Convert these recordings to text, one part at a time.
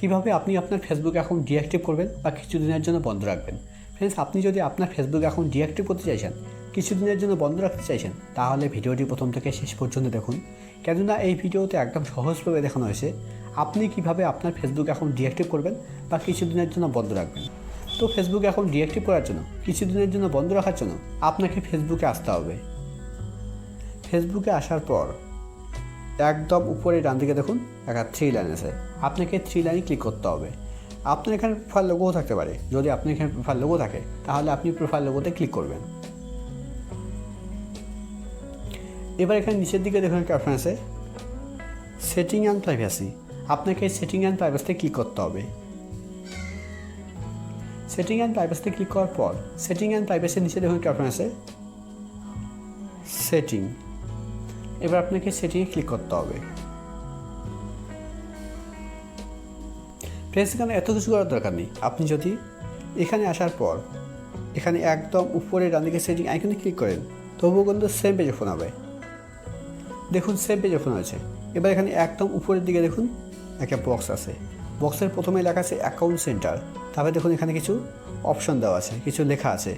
কীভাবে আপনি আপনার ফেসবুক অ্যাকাউন্ট ডিঅ্যাক্টিভ করবেন বা কিছুদিনের জন্য বন্ধ রাখবেন? ফ্রেন্ডস আপনি যদি আপনার ফেসবুক অ্যাকাউন্ট ডিঅ্যাক্টিভ করতে চাইছেন, কিছুদিনের জন্য বন্ধ রাখতে চাইছেন, তাহলে ভিডিওটি প্রথম থেকে শেষ পর্যন্ত দেখুন। কেননা এই ভিডিওতে একদম সহজভাবে দেখানো হয়েছে আপনি কীভাবে আপনার ফেসবুক অ্যাকাউন্ট ডিঅ্যাক্টিভ করবেন বা কিছুদিনের জন্য বন্ধ রাখবেন। তো ফেসবুক অ্যাকাউন্ট ডিঅ্যাক্টিভ করার জন্য, কিছুদিনের জন্য বন্ধ রাখার জন্য আপনাকে ফেসবুকে আসতে হবে। ফেসবুকে আসার পর একদম উপরে ডান দিকে দেখুন, একটা থ্রি লাইন আছে। আপনাকে থ্রি লাইনে ক্লিক করতে হবে। আপনার এখানে প্রোফাইল লোগোও থাকতে পারে। যদি আপনার এখানে প্রোফাইল লোগো থাকে, তাহলে আপনি প্রোফাইল লোগোতে ক্লিক করবেন। এবার এখানে নিচের দিকে দেখুন একটা অপশন আছে। সেটিং অ্যান্ড প্রাইভেসি আপনাকে সেটিং অ্যান্ড প্রাইভেসিতে ক্লিক করতে হবে। সেটিং অ্যান্ড প্রাইভেসিতে ক্লিক করার পর সেটিং অ্যান্ড প্রাইভেসির নিচে দেখুন একটা অপশন আছে। সেটিং এবার আপনাকে সেটিংয়ে ক্লিক করতে হবে। ফ্রেন্ডস এখানে এত কিছু করার দরকার নেই। আপনি যদি এখানে আসার পর এখানে একদম উপরে ডান দিকে সেটিং আইকনে ক্লিক করেন, তবুও কিন্তু সেম পেজে ফোন হবে। দেখুন সেম পেজে ফোন আছে এবার এখানে একদম উপরের দিকে দেখুন, একটা বক্স আছে। বক্সের প্রথমে লেখা আছে অ্যাকাউন্ট সেন্টার তারপরে দেখুন, এখানে কিছু অপশন দেওয়া আছে, কিছু লেখা আছে।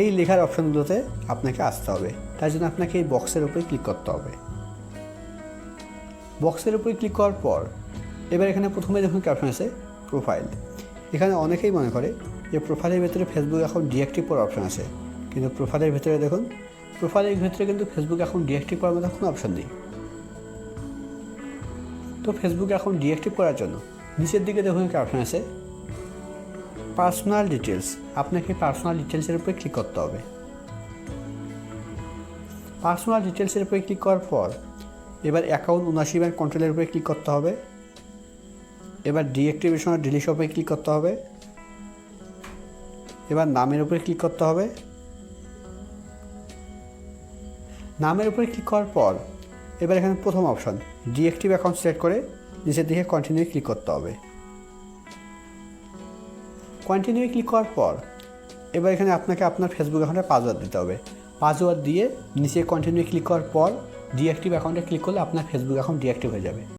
এই লেখার অপশনগুলোতে আপনাকে আসতে হবে। তার জন্য আপনাকে এই বক্সের উপরে ক্লিক করতে হবে। বক্সের উপরে ক্লিক করার পর, এবার এখানে প্রথমে দেখুন কি অপশন আছে প্রোফাইল এখানে অনেকেই মনে করে যে প্রোফাইলের ভেতরে ফেসবুক এখন ডিঅ্যাক্টিভ করার অপশন আছে। কিন্তু প্রোফাইলের ভেতরে দেখুন প্রোফাইলের ভেতরে কিন্তু ফেসবুক এখন ডিঅ্যাক্টিভ করার মতো কোনো অপশন নেই। তো ফেসবুক এখন ডিঅ্যাক্টিভ করার জন্য নিচের দিকে দেখুন কি অপশন আছে পার্সোনাল ডিটেলস আপনাকে পার্সোনাল ডিটেলসের উপরে ক্লিক করতে হবে। পার্সোনাল ডিটেলসের উপরে ক্লিক করার পর, এবার অ্যাকাউন্ট উনাশি ব্যাংক কন্ট্রোলের উপরে ক্লিক করতে হবে। এবার ডিঅ্যাক্টিভেশন আর ডিলিশ উপরে ক্লিক করতে হবে। এবার নামের উপরে ক্লিক করতে হবে। নামের উপরে ক্লিক করার পর, এবার এখানে প্রথম অপশন, ডিএক্টিভ অ্যাকাউন্ট সিলেক্ট করে নিচের দিকে কন্টিনিউ ক্লিক করতে হবে। কন্টিনিউ ক্লিক করার পর, এবার এখানে আপনাকে আপনার ফেসবুক অ্যাকাউন্টে পাসওয়ার্ড দিতে হবে। পাসওয়ার্ড দিয়ে নিচে কন্টিনিউ ক্লিক করার পর ডিঅ্যাক্টিভ অ্যাকাউন্টে ক্লিক করলে আপনার ফেসবুক অ্যাকাউন্ট ডিঅ্যাক্টিভ হয়ে যাবে।